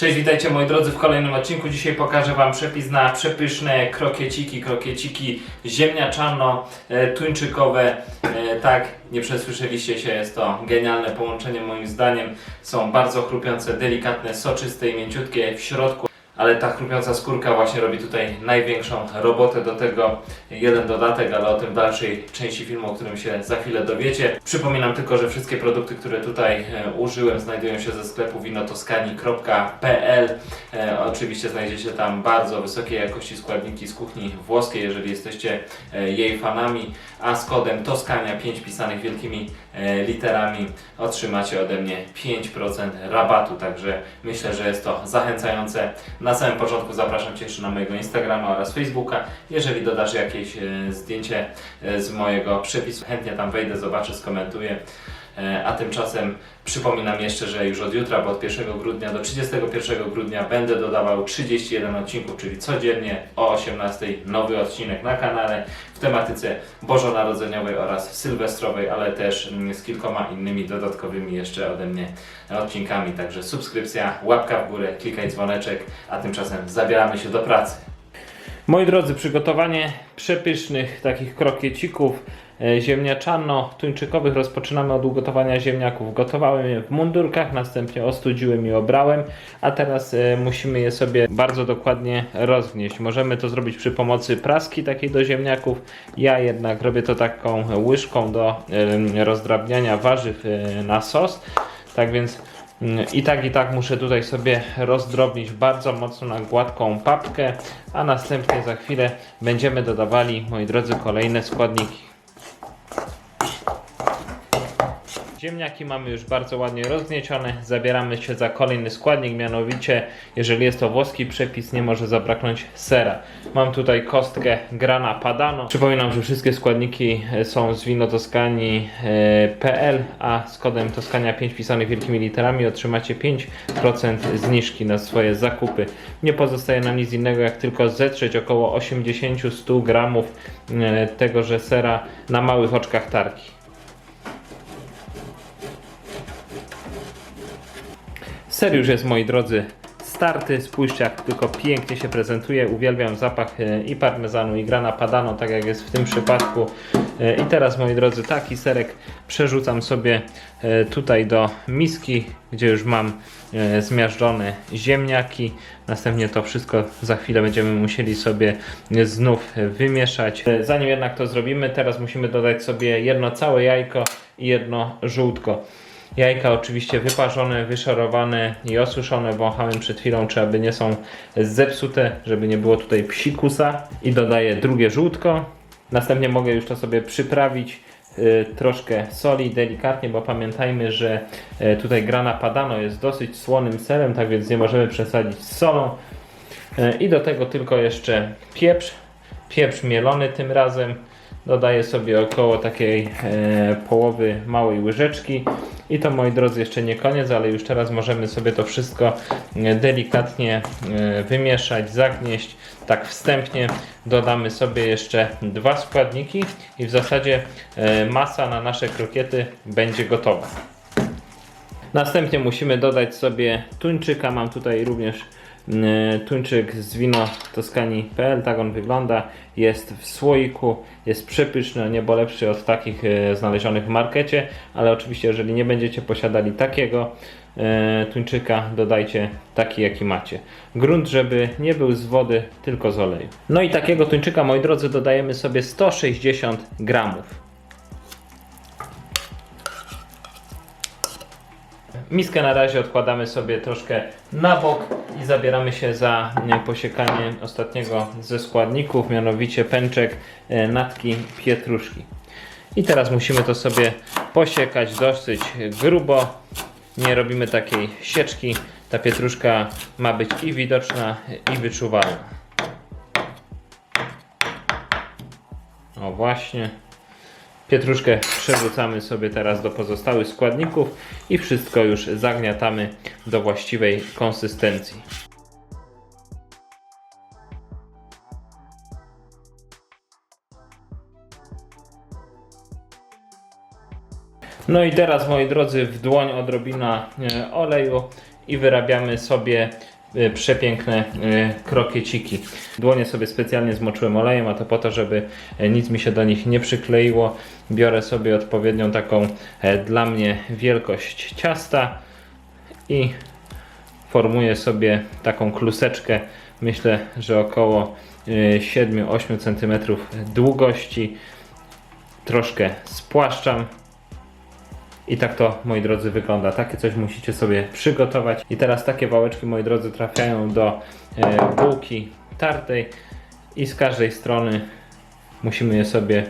Cześć, witajcie moi drodzy w kolejnym odcinku. Dzisiaj pokażę Wam przepis na przepyszne krokieciki, krokieciki ziemniaczano, e. E, tak, nie przesłyszeliście się, jest to genialne połączenie moim zdaniem. Są bardzo chrupiące, delikatne, soczyste i mięciutkie w środku. Ale ta chrupiąca skórka właśnie robi tutaj największą robotę. Do tego jeden dodatek, ale o tym w dalszej części filmu, o którym się za chwilę dowiecie. Przypominam tylko, że wszystkie produkty, które tutaj e, użyłem, znajdują się ze sklepu winotoskani.pl. E, oczywiście znajdziecie tam bardzo wysokiej jakości składniki z kuchni włoskiej, jeżeli jesteście e, jej fanami. A z kodem Toskania 5 pisanych wielkimi e, literami otrzymacie ode mnie 5% rabatu. Także myślę, że jest to zachęcające. Na samym początku zapraszam Cię jeszcze na mojego Instagrama oraz Facebooka. Jeżeli dodasz jakieś e, zdjęcie e, z mojego przepisu, chętnie tam wejdę, zobaczę, skomentuję. E, A tymczasem przypominam jeszcze, że już od jutra, bo od 1 grudnia do 31 grudnia będę dodawał 31 odcinków, czyli codziennie o 18 nowy odcinek na kanale w tematyce bożonarodzeniowej oraz sylwestrowej, ale też z kilkoma innymi dodatkowymi jeszcze ode mnie odcinkami. Także subskrypcja, łapka w górę, klikaj dzwoneczek, a tymczasem zabieramy się do pracy. Moi drodzy, przygotowanie przepysznych takich krokiecików ziemniaczano-tuńczykowych rozpoczynamy od ugotowania ziemniaków. Gotowałem je w mundurkach, następnie ostudziłem i obrałem, a teraz e, musimy je sobie bardzo dokładnie rozgnieść. Możemy to zrobić przy pomocy praski takiej do ziemniaków. Ja jednak robię to taką łyżką do e, rozdrabniania warzyw e, na sos. Tak więc Mm, I tak, i tak muszę tutaj sobie rozdrobnić bardzo mocno na gładką papkę, a następnie za chwilę będziemy dodawali, moi drodzy, kolejne składniki. Ziemniaki mamy już bardzo ładnie rozgniecione. Zabieramy się za kolejny składnik, mianowicie, jeżeli jest to włoski przepis, nie może zabraknąć sera. Mam tutaj kostkę grana padano. Przypominam, że wszystkie składniki e, są z winotoskani.pl, a z kodem Toskania 5 pisanych wielkimi literami otrzymacie 5% zniżki na swoje zakupy. Nie pozostaje nam nic innego, jak tylko zetrzeć około 80-100 gramów e, tegoże sera na małych oczkach tarki. Ser już jest, moi drodzy, starty. Spójrzcie, jak tylko pięknie się prezentuje. Uwielbiam zapach e, i parmezanu, i grana padano, tak jak jest w tym przypadku. E, I teraz, moi drodzy, taki serek przerzucam sobie e, tutaj do miski, gdzie już mam zmiażdżone ziemniaki. Następnie to wszystko za chwilę będziemy musieli sobie znów wymieszać. Zanim jednak to zrobimy, teraz musimy dodać sobie jedno całe jajko i jedno żółtko. Jajka oczywiście wyparzone, wyszarowane i osuszone. Wąchałem przed chwilą, czy aby nie są zepsute, żeby nie było tutaj psikusa. I dodaję drugie żółtko. Następnie mogę już to sobie przyprawić. y, Troszkę soli delikatnie, bo pamiętajmy, że y, tutaj grana padano jest dosyć słonym serem, tak więc nie możemy przesadzić z solą. Y, I do tego tylko jeszcze pieprz. Pieprz mielony tym razem. Dodaję sobie około takiej e, połowy małej łyżeczki. I to moi drodzy jeszcze nie koniec, ale już teraz możemy sobie to wszystko e, delikatnie e, wymieszać, zagnieść. Tak wstępnie dodamy sobie jeszcze dwa składniki i w zasadzie e, masa na nasze krokiety będzie gotowa. Następnie musimy dodać sobie tuńczyka. Mam tutaj również tuńczyk z wino toskani.pl. Tak on wygląda. Jest w słoiku, jest przepyszny, niebo lepszy od takich e, znalezionych w markecie. Ale oczywiście, jeżeli nie będziecie posiadali takiego e, tuńczyka, dodajcie taki, jaki macie. Grunt, żeby nie był z wody, tylko z oleju. No i takiego tuńczyka, moi drodzy, dodajemy sobie 160 gramów. Miskę na razie odkładamy sobie troszkę na bok i zabieramy się za e, posiekanie ostatniego ze składników, mianowicie pęczek e, natki pietruszki. I teraz musimy to sobie posiekać dosyć grubo. Nie robimy takiej sieczki. Ta pietruszka ma być i widoczna, i wyczuwalna. O właśnie. Pietruszkę przerzucamy sobie teraz do pozostałych składników i wszystko już zagniatamy do właściwej konsystencji. No i teraz moi drodzy w dłoń odrobina e, oleju i wyrabiamy sobie przepiękne e, krokieciki. Dłonie sobie specjalnie zmoczyłem olejem, a to po to, żeby e, nic mi się do nich nie przykleiło. Biorę sobie odpowiednią taką e, dla mnie wielkość ciasta i formuję sobie taką kluseczkę. Myślę, że około e, 7-8 cm długości. Troszkę spłaszczam i tak to, moi drodzy, wygląda. Takie coś musicie sobie przygotować. I teraz takie wałeczki, moi drodzy, trafiają do e, bułki tartej i z każdej strony musimy je sobie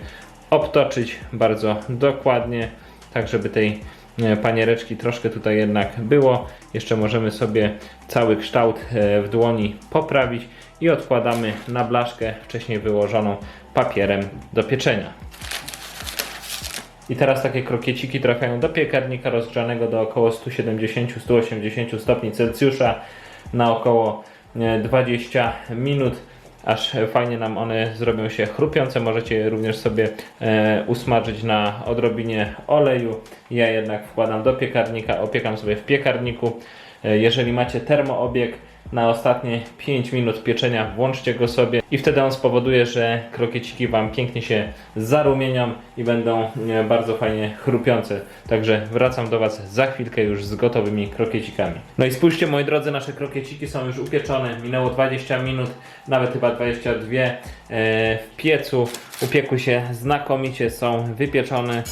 obtoczyć bardzo dokładnie, tak żeby tej e, paniereczki troszkę tutaj jednak było. Jeszcze możemy sobie cały kształt e, w dłoni poprawić i odkładamy na blaszkę wcześniej wyłożoną papierem do pieczenia. I teraz takie krokieciki trafiają do piekarnika rozgrzanego do około 170-180 stopni Celsjusza na około e, 20 minut. Aż fajnie nam one zrobią się chrupiące. Możecie je również sobie e, usmażyć na odrobinie oleju. Ja jednak wkładam do piekarnika, opiekam sobie w piekarniku. E, jeżeli macie termoobieg, na ostatnie 5 minut pieczenia włączcie go sobie i wtedy on spowoduje, że krokieciki Wam pięknie się zarumienią i będą e, bardzo fajnie chrupiące. Także wracam do Was za chwilkę już z gotowymi krokiecikami. No i spójrzcie moi drodzy, nasze krokieciki są już upieczone. Minęło 20 minut, nawet chyba 22 e, w piecu. Upiekły się znakomicie, są wypieczone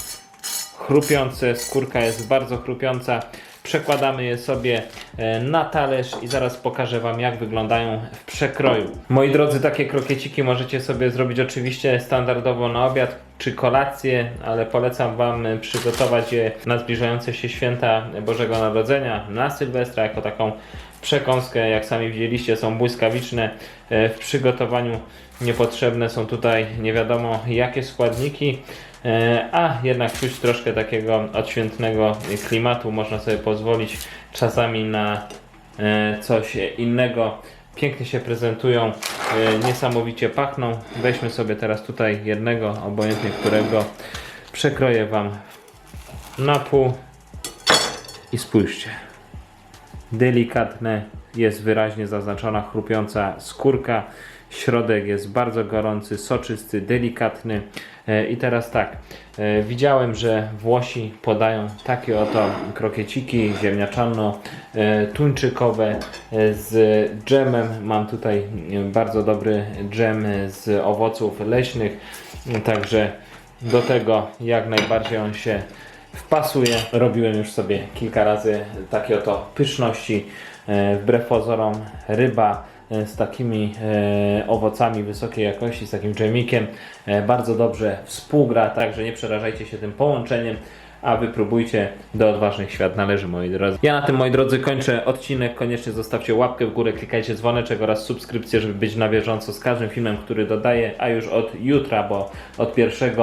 chrupiące, skórka jest bardzo chrupiąca. Przekładamy je sobie e, na talerz i zaraz pokażę Wam jak wyglądają w przekroju. Moi drodzy, takie krokieciki możecie sobie zrobić oczywiście standardowo na obiad czy kolację, ale polecam Wam e, przygotować je na zbliżające się święta Bożego Narodzenia, na Sylwestra, jako taką przekąskę. Jak sami widzieliście, są błyskawiczne e, w przygotowaniu. Niepotrzebne są tutaj nie wiadomo jakie składniki. E, a jednak czuć troszkę takiego odświętnego klimatu. Można sobie pozwolić czasami na e, coś innego. Pięknie się prezentują, niesamowicie pachną. Weźmy sobie teraz tutaj jednego, obojętnie którego. Przekroję Wam na pół i spójrzcie. Delikatne, jest wyraźnie zaznaczona chrupiąca skórka. Środek jest bardzo gorący, soczysty, delikatny. E, I teraz tak, e, widziałem, że Włosi podają takie oto krokieciki ziemniaczano-tuńczykowe e, z dżemem. Mam tutaj bardzo dobry dżem z owoców leśnych, także do tego jak najbardziej on się wpasuje. Robiłem już sobie kilka razy takie oto pyszności. E, Wbrew pozorom ryba e, z takimi e, owocami wysokiej jakości, z takim dżemikiem bardzo dobrze współgra, także nie przerażajcie się tym połączeniem. A wy próbujcie, do odważnych świat należy, moi drodzy. Ja na tym, moi drodzy, kończę odcinek. Koniecznie zostawcie łapkę w górę, klikajcie dzwoneczek oraz subskrypcję, żeby być na bieżąco z każdym filmem, który dodaję. A już od jutra, bo od 1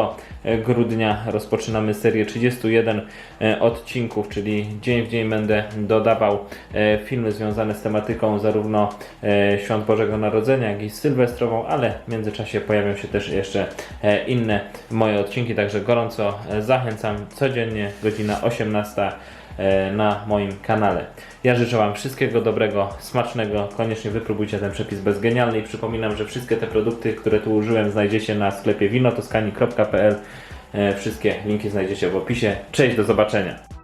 grudnia rozpoczynamy serię 31 e, odcinków, czyli dzień w dzień będę dodawał e, filmy związane z tematyką zarówno e, Świąt Bożego Narodzenia, jak i sylwestrową, ale w międzyczasie pojawią się też jeszcze e, inne moje odcinki, także gorąco e, zachęcam codziennie, godzina 18 e, na moim kanale. Ja życzę Wam wszystkiego dobrego, smacznego. Koniecznie wypróbujcie ten przepis bezgenialny i przypominam, że wszystkie te produkty, które tu użyłem znajdziecie na sklepie winotoskani.pl. E, Wszystkie linki znajdziecie w opisie. Cześć, do zobaczenia.